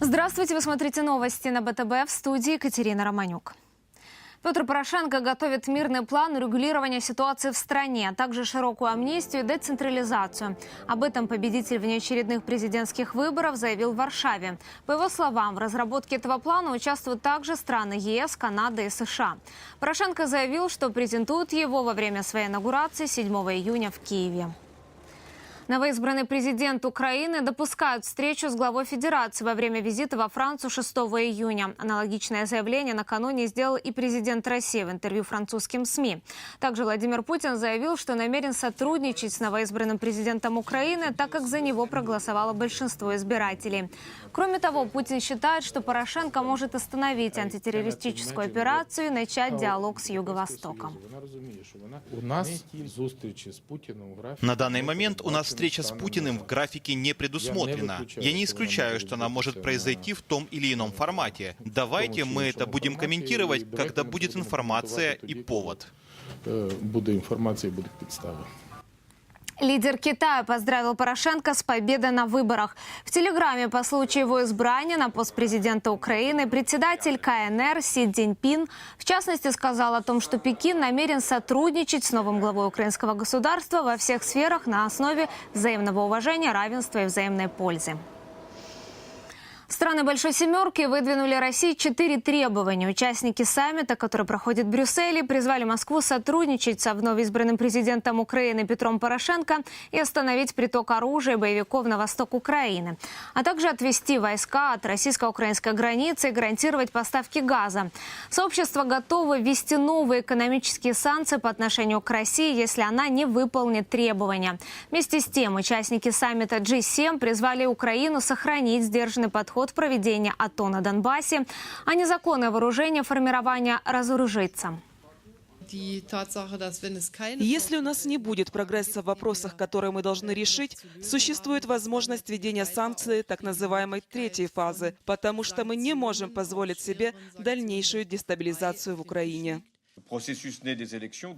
Здравствуйте, вы смотрите новости на БТБ в студии Екатерина Романюк. Петр Порошенко готовит мирный план урегулирования ситуации в стране, а также широкую амнистию и децентрализацию. Об этом победитель внеочередных президентских выборов заявил в Варшаве. По его словам, в разработке этого плана участвуют также страны ЕС, Канада и США. Порошенко заявил, что презентуют его во время своей инаугурации 7 июня в Киеве. Новоизбранный президент Украины допускает встречу с главой Федерации во время визита во Францию 6 июня. Аналогичное заявление накануне сделал и президент России в интервью французским СМИ. Также Владимир Путин заявил, что намерен сотрудничать с новоизбранным президентом Украины, так как за него проголосовало большинство избирателей. Кроме того, Путин считает, что Порошенко может остановить антитеррористическую операцию и начать диалог с Юго-Востоком. Вона розуміє, що вона у нас зустрічі з Путіним у графіку. На данный момент у нас встреча с Путиным в графике не предусмотрена. Я не исключаю, что она может произойти в том или ином формате. Давайте мы это будем комментировать, когда будет информация и повод. Е, Буде інформація, будуть підстави. Лидер Китая поздравил Порошенко с победой на выборах. В телеграмме по случаю его избрания на пост президента Украины председатель КНР Си Цзиньпин в частности сказал о том, что Пекин намерен сотрудничать с новым главой украинского государства во всех сферах на основе взаимного уважения, равенства и взаимной пользы. Страны Большой Семерки выдвинули России четыре требования. Участники саммита, который проходит в Брюсселе, призвали Москву сотрудничать со вновь избранным президентом Украины Петром Порошенко и остановить приток оружия и боевиков на восток Украины, а также отвести войска от российско-украинской границы и гарантировать поставки газа. Сообщество готово ввести новые экономические санкции по отношению к России, если она не выполнит требования. Вместе с тем, участники саммита G7 призвали Украину сохранить сдержанный подход в проведении АТО на Донбассе, а незаконное вооружение формирования keine Если у нас не будет прогресса в вопросах, которые мы должны решить, существует возможность введения санкций так называемой третьей фазы, потому что мы не можем позволить себе дальнейшую дестабилизацию в Украине.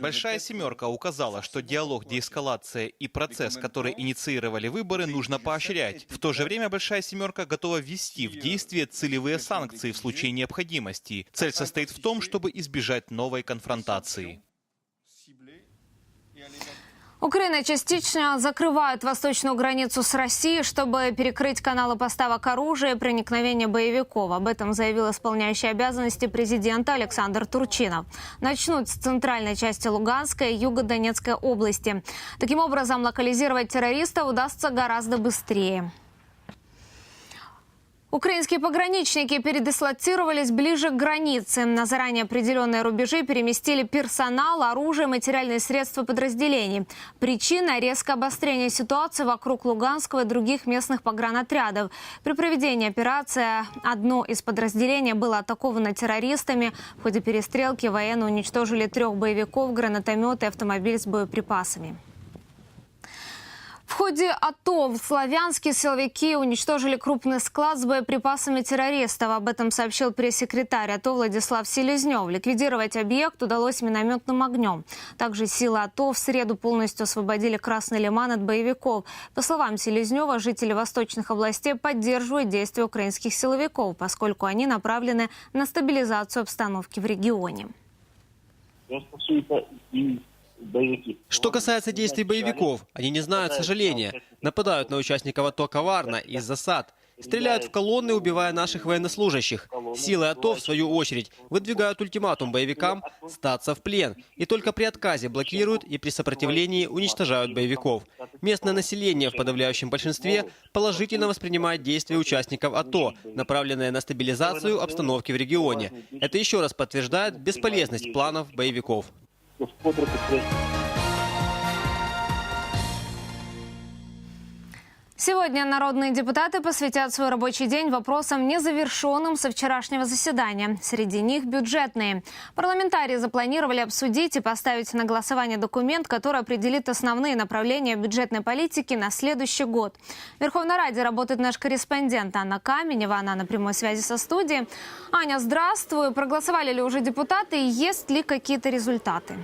Большая семерка указала, что диалог, деэскалация и процесс, который инициировали выборы, нужно поощрять. В то же время Большая семерка готова ввести в действие целевые санкции в случае необходимости. Цель состоит в том, чтобы избежать новой конфронтации. Украина частично закрывает восточную границу с Россией, чтобы перекрыть каналы поставок оружия и проникновения боевиков. Об этом заявил исполняющий обязанности президента Александр Турчинов. Начнут с центральной части Луганской и Юго-Донецкой области. Таким образом, локализировать террористов удастся гораздо быстрее. Украинские пограничники передислоцировались ближе к границе. На заранее определенные рубежи переместили персонал, оружие, материальные средства подразделений. Причина – резкое обострение ситуации вокруг Луганского и других местных погранотрядов. При проведении операции одно из подразделений было атаковано террористами. В ходе перестрелки военные уничтожили трех боевиков, гранатомет и автомобиль с боеприпасами В ходе АТО в Славянске силовики уничтожили крупный склад с боеприпасами террористов. Об этом сообщил пресс-секретарь АТО Владислав Селезнев. Ликвидировать объект удалось минометным огнем. Также силы АТО в среду полностью освободили Красный Лиман от боевиков. По словам Селезнева, жители восточных областей поддерживают действия украинских силовиков, поскольку они направлены на стабилизацию обстановки в регионе. Що стосується і бойовиків. что касается действий боевиков, они не знают сожаления. Нападают на участников АТО коварно, из засад. Стреляют в колонны, убивая наших военнослужащих. Силы АТО, в свою очередь, выдвигают ультиматум боевикам сдаться в плен. И только при отказе блокируют и при сопротивлении уничтожают боевиков. Местное население в подавляющем большинстве положительно воспринимает действия участников АТО, направленные на стабилизацию обстановки в регионе. Это еще раз подтверждает бесполезность планов боевиков. los cuatro que Сегодня народные депутаты посвятят свой рабочий день вопросам, незавершенным со вчерашнего заседания. Среди них бюджетные. Парламентарии запланировали обсудить и поставить на голосование документ, который определит основные направления бюджетной политики на следующий год. В Верховной Раде работает наш корреспондент Анна Каменева. Она на прямой связи со студией. Аня, здравствуй. Проголосовали ли уже депутаты и есть ли какие-то результаты?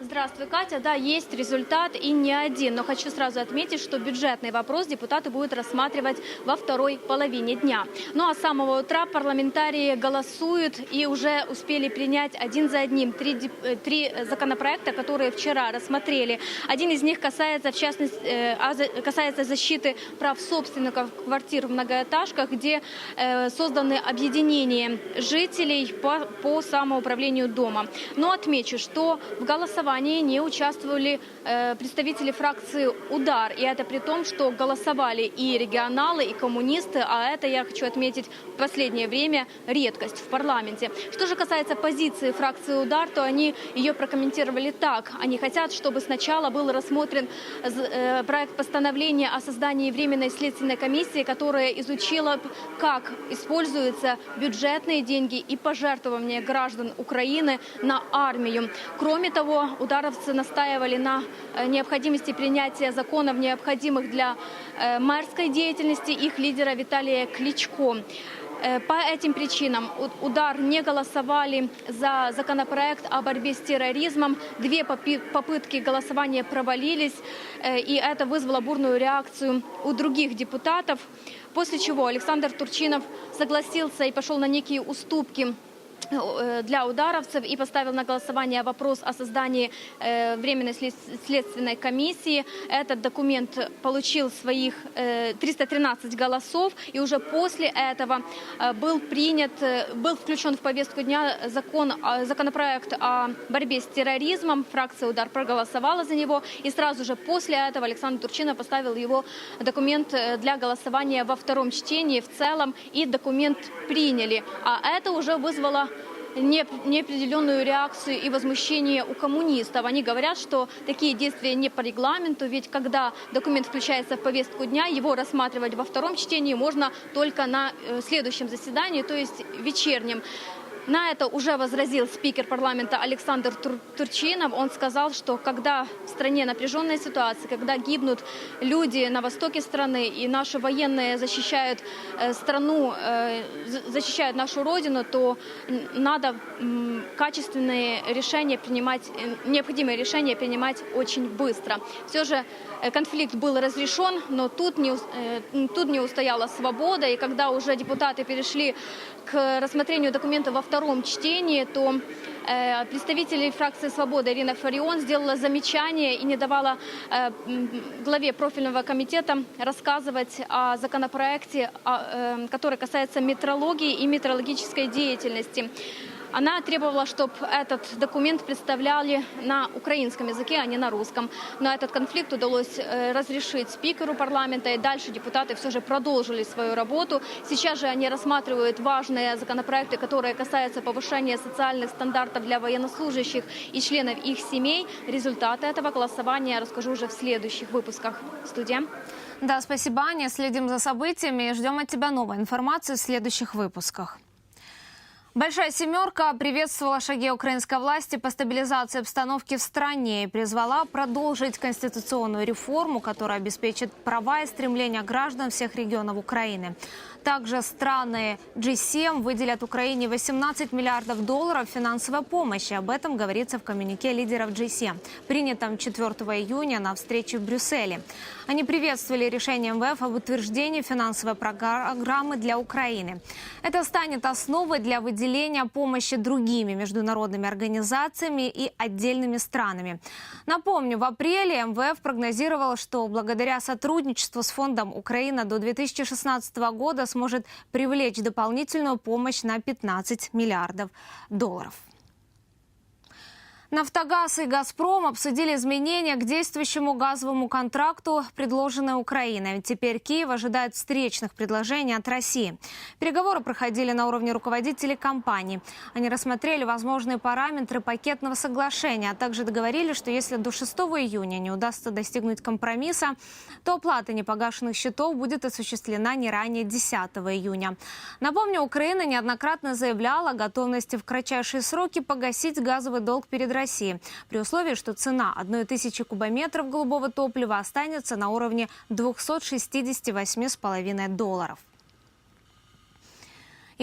Здравствуй, Катя. Да, есть результат и не один. Но хочу сразу отметить, что бюджетный вопрос депутаты будут рассматривать во второй половине дня. Ну а с самого утра парламентарии голосуют и уже успели принять один за одним три, э, три законопроекта, которые вчера рассмотрели. Один из них касается, в частности, э, а касается защиты прав собственников квартир в многоэтажках, где э, созданы объединения жителей по, по самоуправлению дома. Но отмечу, что в голосовании не участвовали э, представители фракции «Удар». И это при том, что голосовали и регионалы, и коммунисты, а это, я хочу отметить, в последнее время редкость в парламенте. Что же касается позиции фракции «Удар», то они ее прокомментировали так. Они хотят, чтобы сначала был рассмотрен э, проект постановления о создании Временной следственной комиссии, которая изучила, как используются бюджетные деньги и пожертвования граждан Украины на армию. Кроме того, ударовцы настаивали на э, необходимости принятия законов, необходимых для э, мэрской деятельности их лидера Виталия Кличко. Э, По этим причинам удар не голосовали за законопроект о борьбе с терроризмом. Две попытки голосования провалились, и это вызвало бурную реакцию у других депутатов. После чего Александр Турчинов согласился и пошел на некие уступки для ударовцев и поставил на голосование вопрос о создании э, Временной след- следственной комиссии. Этот документ получил своих э, 313 голосов, и уже после этого э, был принят, э, был включен в повестку дня закон, э, законопроект о борьбе с терроризмом. Фракция «Удар» проголосовала за него, и сразу же после этого Александр Турчинов поставил его документ э, для голосования во втором чтении в целом, и документ приняли. А это уже вызвало неопределенную реакцию и возмущение у коммунистов. Они говорят, что такие действия не по регламенту, ведь когда документ включается в повестку дня, его рассматривать во втором чтении можно только на э, следующем заседании, то есть вечернем. На это уже возразил спикер парламента Александр Тур- Турчинов. Он сказал, что когда в стране напряженная ситуация, когда гибнут люди на востоке страны, и наши военные защищают э, страну, э, защищают нашу родину, то надо м, качественные решения принимать, э, необходимые решения принимать очень быстро. Все же э, конфликт был разрешен, но тут не, э, тут не устояла свобода, и когда уже депутаты перешли к рассмотрению документа во втором чтении, то э, представитель фракции «Свобода» Ирина Фарион сделала замечание и не давала э, главе профильного комитета рассказывать о законопроекте, э, который касается метрологии и метрологической деятельности. Она требовала, чтобы этот документ представляли на украинском языке, а не на русском. Но этот конфликт удалось э, разрешить спикеру парламента, и дальше депутаты все же продолжили свою работу. Сейчас же они рассматривают важные законопроекты, которые касаются повышения социальных стандартов для военнослужащих и членов их семей. Результаты этого голосования я расскажу уже в следующих выпусках. Студия. Да, спасибо, Аня. Следим за событиями и ждем от тебя новой информации в следующих выпусках. Большая семерка приветствовала шаги украинской власти по стабилизации обстановки в стране и призвала продолжить конституционную реформу, которая обеспечит права и стремления граждан всех регионов Украины. Также страны G7 выделят Украине 18 миллиардов долларов финансовой помощи. Об этом говорится в коммюнике лидеров G7, принятом 4 июня на встрече в Брюсселе. Они приветствовали решение МВФ об утверждении финансовой программы для Украины. Это станет основой для выделения помощи другими международными организациями и отдельными странами. Напомню, в апреле МВФ прогнозировал, что благодаря сотрудничеству с фондом Украина до 2016 года сможет привлечь дополнительную помощь на 15 миллиардов долларов. Нафтогаз и «Газпром» обсудили изменения к действующему газовому контракту, предложенной Украиной. Теперь Киев ожидает встречных предложений от России. Переговоры проходили на уровне руководителей компаний. Они рассмотрели возможные параметры пакетного соглашения, а также договорились, что если до 6 июня не удастся достигнуть компромисса, то оплата непогашенных счетов будет осуществлена не ранее 10 июня. Напомню, Украина неоднократно заявляла о готовности в кратчайшие сроки погасить газовый долг перед Россией, при условии, что цена одной тысячи кубометров голубого топлива останется на уровне 268,5 долларов.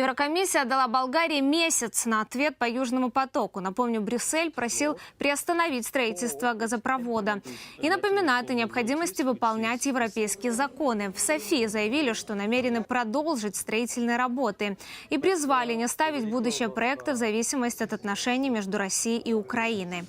Еврокомиссия дала Болгарии месяц на ответ по Южному потоку. Напомню, Брюссель просил приостановить строительство газопровода и напоминает о необходимости выполнять европейские законы. В Софии заявили, что намерены продолжить строительные работы и призвали не ставить будущее проекта в зависимости от отношений между Россией и Украиной.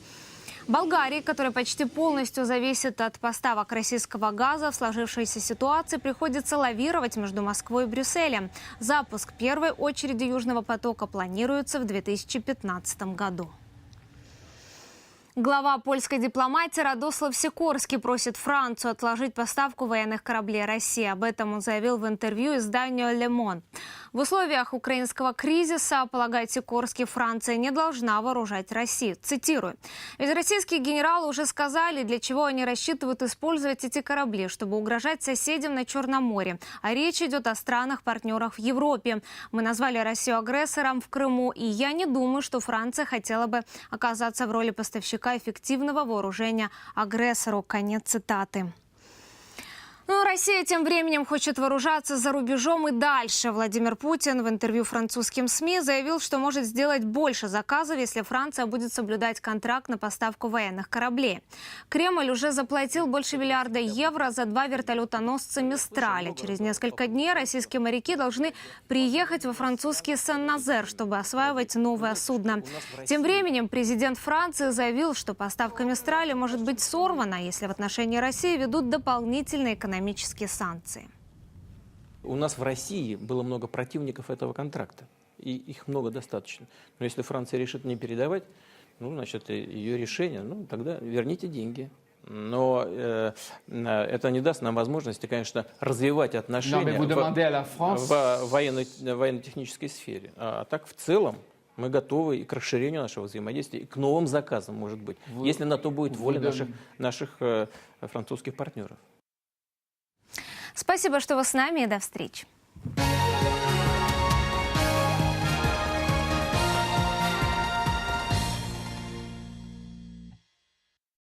Болгарии, которая почти полностью зависит от поставок российского газа, в сложившейся ситуации приходится лавировать между Москвой и Брюсселем. Запуск первой очереди Южного потока планируется в 2015 году. Глава польской дипломатии Радослав Сикорский просит Францию отложить поставку военных кораблей России. Об этом он заявил в интервью изданию «Ле Мон». В условиях украинского кризиса, полагает Сикорский, Франция не должна вооружать Россию. Цитирую. «Ведь российские генералы уже сказали, для чего они рассчитывают использовать эти корабли, чтобы угрожать соседям на Черном море. А речь идет о странах-партнерах в Европе. Мы назвали Россию агрессором в Крыму, и я не думаю, что Франция хотела бы оказаться в роли поставщика эффективного вооружения агрессору». Конец цитаты. Ну, Россия тем временем хочет вооружаться за рубежом и дальше. Владимир Путин в интервью французским СМИ заявил, что может сделать больше заказов, если Франция будет соблюдать контракт на поставку военных кораблей. Кремль уже заплатил больше миллиарда евро за два вертолетоносца «Мистрали». Через несколько дней российские моряки должны приехать во французский Сен-Назер, чтобы осваивать новое судно. Тем временем президент Франции заявил, что поставка «Мистрали» может быть сорвана, если в отношении России ведут дополнительные экономические санкции. У нас в России было много противников этого контракта, и их много достаточно. Но если Франция решит не передавать, ну, значит, и- ее решение, ну, тогда верните деньги. Но э, э, это не даст нам возможности, конечно, развивать отношения в- в военно- военно-технической сфере. А так в целом мы готовы и к расширению нашего взаимодействия, и к новым заказам, может быть, если на то будет воля вы наших, наших э, французских партнеров. Спасибо, что вы с нами и до встречи.